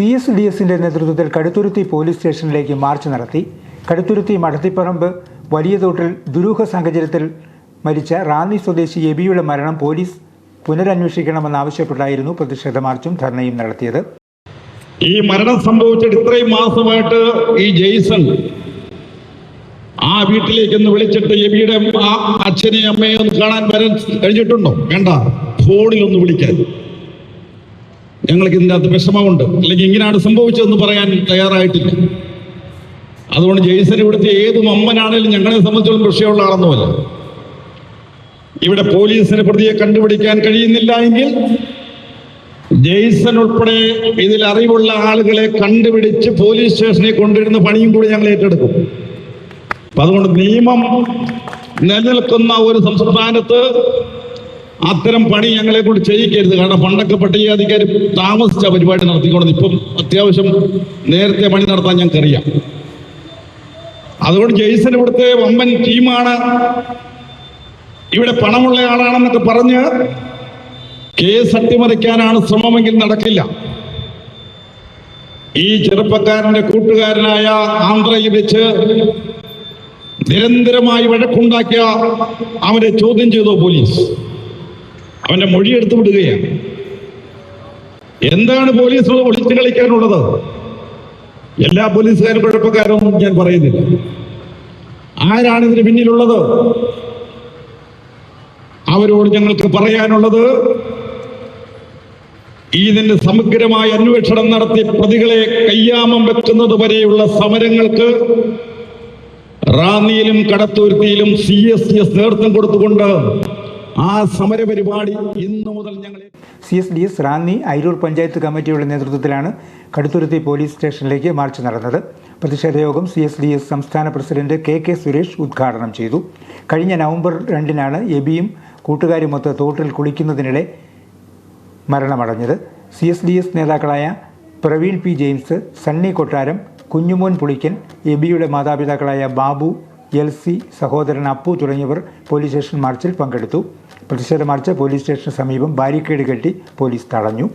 C S D എസിന്റെ നേതൃത്വത്തിൽ Kaduthuruthy police സ്റ്റേഷനിലേക്ക് മാർച്ച് നടത്തി. കടുത്തുരുത്തി മടത്തിപ്പറമ്പ് വലിയ തോട്ടിൽ ദുരൂഹ സാഹചര്യത്തിൽ മരിച്ച റാന്നി സ്വദേശി എബിയുടെ മരണം പോലീസ് പുനരന്വേഷിക്കണമെന്നാവശ്യപ്പെട്ടായിരുന്നു പ്രതിഷേധ മാർച്ചും ധർണയും നടത്തിയത്. ഈ മരണം സംഭവിച്ചിട്ട് ഇത്രയും മാസമായിട്ട് ഈ ജെയ്സൺ ആ വീട്ടിലേക്ക് ഒന്ന് വിളിച്ചിട്ട് എബിയുടെ ആ അച്ഛനെയും അമ്മയെ ഒന്ന് കാണാൻ വരാൻ കഴിഞ്ഞിട്ടുണ്ടോ? വേണ്ട. ഫോണിൽ ഒന്ന് വിളിക്കാൻ. ഞങ്ങൾക്ക് ഇതിന്റെ അകത്ത് വിഷമമുണ്ട്. അല്ലെങ്കിൽ ഇങ്ങനെയാണ് സംഭവിച്ചതെന്ന് പറയാൻ തയ്യാറായിട്ടില്ല. അതുകൊണ്ട് ജെയ്സൺ ഇവിടുത്തെ ഏത് മമ്മനാണേലും ഞങ്ങളെ സംബന്ധിച്ചോളം വിഷയമുള്ള ആളൊന്നുമല്ല. ഇവിടെ പോലീസിന് പ്രതിയെ കണ്ടുപിടിക്കാൻ കഴിയുന്നില്ല എങ്കിൽ ജെയ്സൺ ഉൾപ്പെടെ ഇതിൽ അറിവുള്ള ആളുകളെ കണ്ടുപിടിച്ച് പോലീസ് സ്റ്റേഷനിൽ കൊണ്ടുവരുന്ന പണിയും കൂടി ഞങ്ങൾ ഏറ്റെടുക്കും. അപ്പൊ അതുകൊണ്ട് നിയമം നിലനിൽക്കുന്ന ഒരു സംസ്ഥാനത്ത് അത്തരം പണി ഞങ്ങളെ കൊണ്ട് ചെയ്യിക്കരുത്. കാരണം പണ്ടൊക്കെ പട്ടികജാതിക്കാർ താമസിച്ച പരിപാടി നടത്തിക്കൊണ്ട് ഇപ്പം അത്യാവശ്യം നേരത്തെ പണി നടത്താൻ ഞങ്ങൾക്കറിയാം. അതുകൊണ്ട് ജെയ്സൺ ഇവിടുത്തെ വമ്പൻ ടീമാണ്. ഇവിടെ പണമുള്ള ആളാണെന്നൊക്കെ പറഞ്ഞ് കേസ് അട്ടിമറിക്കാനാണ് ശ്രമമെങ്കിൽ നടക്കില്ല. ഈ ചെറുപ്പക്കാരന്റെ കൂട്ടുകാരനായ ആന്ധ്രയിൽ വെച്ച് നിരന്തരമായി വഴക്കുണ്ടാക്കിയ അവരെ ചോദ്യം ചെയ്തു പോലീസ്? അവന്റെ മൊഴി എടുത്തു വിടുകയാണ്. എന്താണ് പോലീസ് ഒളിച്ചു കളിക്കാനുള്ളത്? എല്ലാ പോലീസുകാരും കുഴപ്പക്കാരൊന്നും ഞാൻ പറയുന്നില്ല. ആരാണ് ഇതിന് പിന്നിലുള്ളത്? അവരോട് ഞങ്ങൾക്ക് പറയാനുള്ളത് ഇതിന്റെ സമഗ്രമായ അന്വേഷണം നടത്തി പ്രതികളെ കയ്യാമം വെക്കുന്നത് വരെയുള്ള സമരങ്ങൾക്ക് റാന്നിയിലും കടത്തുരുത്തിയിലും സി എസ് എസ് നേതൃത്വം കൊടുത്തുകൊണ്ട് ആ സമര പരിപാടി ഇന്നു മുതൽ ഞങ്ങൾ C S D S Ranni Ayiroor panchayat കമ്മിറ്റിയുടെ നേതൃത്വത്തിലാണ് കടുത്തുരുത്തി പോലീസ് സ്റ്റേഷനിലേക്ക് മാർച്ച് നടന്നത്. പ്രതിഷേധ യോഗം സി എസ് ഡി എസ് സംസ്ഥാന പ്രസിഡന്റ് കെ കെ സുരേഷ് ഉദ്ഘാടനം ചെയ്തു. കഴിഞ്ഞ നവംബർ രണ്ടിനാണ് എബിയും കൂട്ടുകാരുമൊത്ത് തോട്ടിൽ കുളിക്കുന്നതിനിടെ മരണമടഞ്ഞത്. സി എസ് ഡി എസ് നേതാക്കളായ പ്രവീൺ പി ജെയിംസ് സണ്ണി കൊട്ടാരം കുഞ്ഞുമോൻ പുളിക്കൻ എബിയുടെ മാതാപിതാക്കളായ ബാബു എൽസി സഹോദരൻ അപ്പു തുടങ്ങിയവർ പോലീസ് സ്റ്റേഷൻ മാർച്ചിൽ പങ്കെടുത്തു. പ്രതിഷേധ മാർച്ച് പോലീസ് സ്റ്റേഷന് സമീപം ബാരിക്കേഡ് കെട്ടി പോലീസ് തടഞ്ഞു.